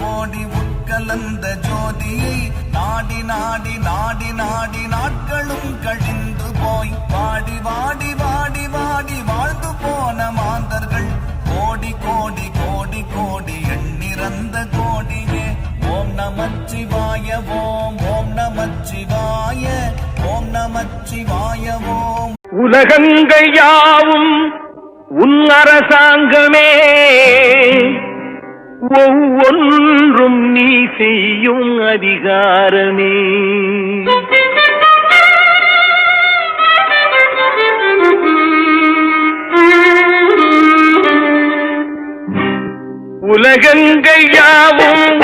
ஓடி உட்கலந்த ஜோதியை நாடி நாடி நாடி நாடி நாட்களும் கழிந்து போய் வாடி வாடி வாடி வாடி வாழ்ந்து போன மாந்தர்கள். கோடி கோடி கோடி கோடி எண்ணிறந்த கோடியே. ஓம் நமச்சிவாய ஓம் ஓம் நமச்சிவாய ஓம் நமச்சிவாய ஓம். உலகங்கள் உன் அரசாங்கமே. ஒவ்வொன்று செய்யும் அதிகாரமே. உலகங்கள் யாவும்